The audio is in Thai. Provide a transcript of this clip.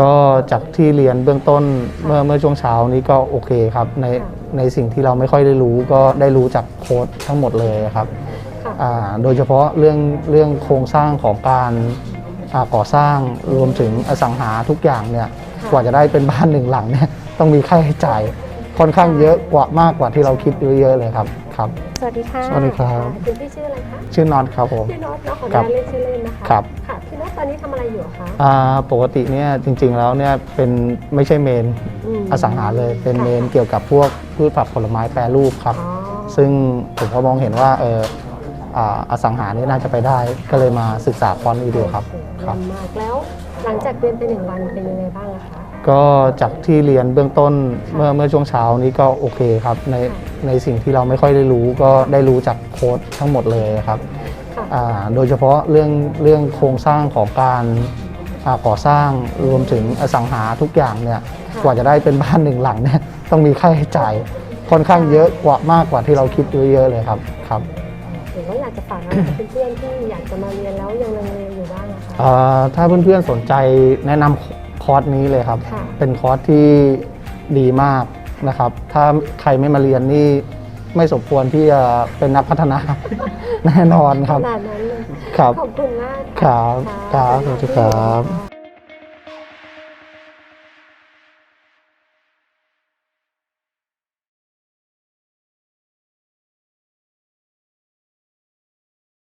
ก็จากที่เรียนเบื้องต้นเมื่อเมื่อช่วงเช้านี้ก็โอเคครับ ในค่ะในสิ่งที่เราไม่ค่อยได้รู้ก็ได้รู้จากโค้ดทั้งหมดเลยครับค่ะอ่าโดยเฉพาะเรื่องเรื่องโครงสร้างของการอ่าก่อสร้างรวมถึงอสังหาทุกอย่างเนี่ยค่ะกว่าจะได้เป็นบ้านหนึ่งหลังเนี่ยต้องมีค่าใช้จ่ายค่อนข้างเยอะกว่ามากกว่าที่เราคิดเยอะๆเลยครับครับ สวัสดีค่ะสวัสดีครับะคุณพี่ชื่ออะไรคะชื่อน็อตครับผมพี่น็อตเนาะขออนุครัญาบตเรียกชื่อเล่นนะคะ ครับค่ะพี่น็ อตตอนนี้ทำอะไรอยู่อะคะ อ่าปกติเนี่ยจริงๆแล้วเนี่ยเป็นไม่ใช่เมนมอสังหาเลยเป็นค่ะเมนเกี่ยวกับพวกพืชผักผลไม้แปรรูปครับ อ๋อ ซึ่งผมก็มองเห็นว่าเอออ่าอสังหานี่น่าจะไปได้ก็เลยมาศึกษาคอร์สนี้ดูครับโอ้โหครับเยี่ยมมากแล้วหลังจากเรียนไปหนึ่งวันเป็นยังไงบ้างอะคะ ก็จากที่เรียนเบื้องต้นเมื่อเมื่อช่วงเช้านี้ก็โอเคครับ ในในสิ่งที่เราไม่ค่อยได้รู้ก็ได้รู้จากโค้ดทั้งหมดเลยครับค่ะอ่า โดยเฉพาะเรื่องเรื่องโครงสร้างของการอ่าก่อสร้างรวมถึงอสังหาทุกอย่างเนี่ยค่ะกว่าจะได้เป็นบ้านหนึ่งหลังเนี่ยต้องมีค่าใช้จ่ายค่อนข้างเยอะกว่ามากกว่าที่เราคิดเยอะๆเลยครับครับหรือว่าอยากจะฝากอะไรกับเพื่อนๆที่อยากจะมาเรียนแล้วยังลังเลอยู่บ้างอะคะอ่าถ้าเพื่อนๆสนใจแนะนำคอร์สนี้เลยครับค่ะเป็นคอร์สที่ดีมากนะครับ ถ้าใครไม่มาเรียนนี่ ไม่สมควรที่จะเป็นนักพัฒนา แน่นอนครับ ขนาดนั้นเลยครับ ขอบคุณมากครับะครับสวัสดีครับค่ะ